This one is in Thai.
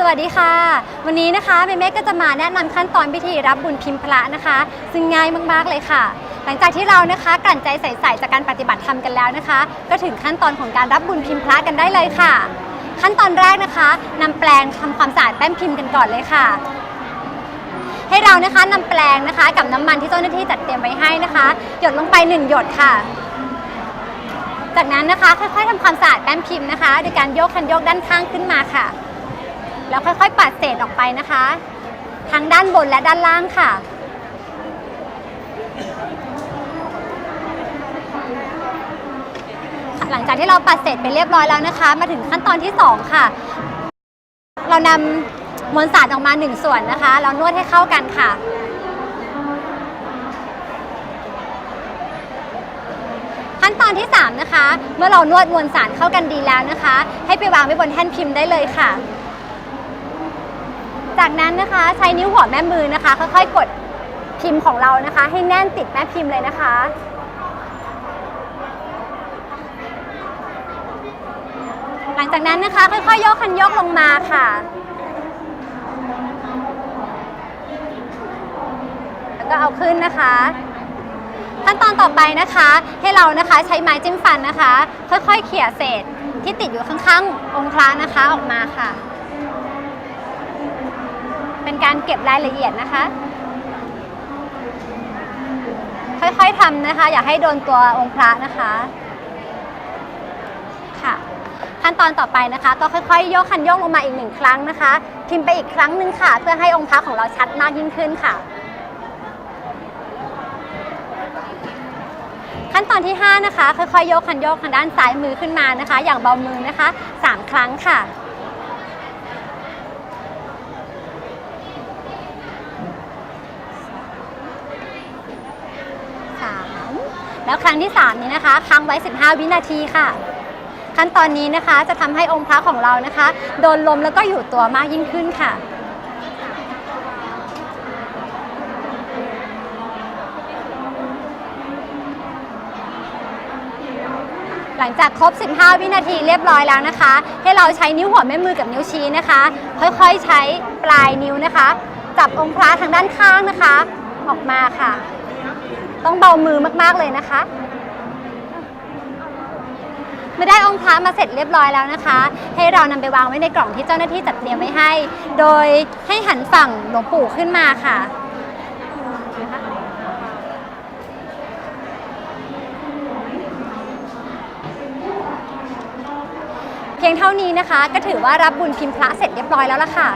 สวัสดีค่ะ วันนี้นะคะเมเม่ก็จะมาแนะนำขั้นตอนพิธีรับบุญพิมพ์พระนะคะ ซึ่งง่ายมากๆเลยค่ะ หลังจากที่เรานะคะกลั่นใจใส่ๆจากการปฏิบัติธรรมกันแล้วนะคะ ก็ถึงขั้นตอนของการรับบุญพิมพ์พระกันได้เลยค่ะ ขั้นตอนแรกนะคะนำแปลงทำความสะอาดแป้นพิมพ์กันก่อนเลยค่ะ ให้เรานะคะนำแปลงนะคะกับน้ำมันที่เจ้าหน้าที่จัดเตรียมไว้ให้นะคะ หยดลงไปหนึ่งหยดค่ะจากนั้นนะคะค่อยๆทำความสะอาดแป้นพิมพ์นะคะโดยการโยกคันโยกด้านข้างขึ้นมาค่ะ แล้วค่อยๆปัดเศษออกไปนะคะ ทั้งด้านบนและด้านล่างค่ะ หลังจากที่เราปัดเศษไปเรียบร้อยแล้วนะคะ มาถึงขั้นตอนที่ 2 ค่ะ เรานำมวลสารออกมา 1 ส่วนนะคะ เรานวดให้เข้ากันค่ะขั้นตอนที่ 3 นะคะ เมื่อเรานวดมวลสารเข้ากันดีแล้วนะคะ ให้ไปวางไว้บนแท่นพิมพ์ได้เลยค่ะ จากนั้นนะคะใช้นิ้วหัวแม่มือนะคะ ค่อยๆกดพิมพ์ของเรานะคะ ให้แน่นติดแม่พิมพ์เลยนะคะ หลังจากนั้นนะคะค่อยๆยกคันยกลงมาค่ะ แล้วก็เอาขึ้นนะคะ ขั้นตอนต่อไปนะคะ ให้เรานะคะใช้ไม้จิ้มฟันนะคะ ค่อยๆเขี่ยเศษที่ติดอยู่ข้างๆองค์พระนะคะออกมาค่ะ การเก็บรายละเอียดนะคะ ค่อยๆทำนะคะ อย่าให้โดนตัวองค์พระนะคะค่ะ ขั้นตอนต่อไปนะคะ ก็ค่อยๆยกคันโยกลงมาอีกหนึ่งครั้งนะคะ พิมพ์ไปอีกครั้งหนึ่งค่ะ เพื่อให้องค์พระของเราชัดมากยิ่งขึ้นค่ะขั้นตอนที่ 5 นะคะ ค่อยๆยกคันโยกทางด้านซ้ายมือขึ้นมานะคะ อย่างเบามือนะคะ 3 ครั้งค่ะ 3 แล้วครั้งที่ 3 นี้นะคะค้างไว้ 15 วินาทีค่ะ ขั้นตอนนี้นะคะจะทำให้องค์พระของเรานะคะ โดนลมแล้วก็อยู่ตัวมากยิ่งขึ้นค่ะหลังจากครบ 15 วินาทีเรียบร้อยแล้วนะคะ ให้เราใช้นิ้วหัวแม่มือกับนิ้วชี้นะคะ ค่อยๆใช้ปลายนิ้วนะคะ จับองค์พระทางด้านข้างนะคะ ออกมาค่ะ ต้องเบามือมากๆเลยนะคะเมื่อได้องค์พระมาเสร็จเรียบร้อยแล้วนะคะ ให้เรานำไปวางไว้ในกล่องที่เจ้าหน้าที่จัดเตรียมไว้ให้ โดยให้หันฝั่งหลวงปู่ขึ้นมาค่ะนะคะเพียงเท่านี้นะคะ ก็ถือว่ารับบุญพิมพ์พระเสร็จเรียบร้อยแล้วล่ะค่ะ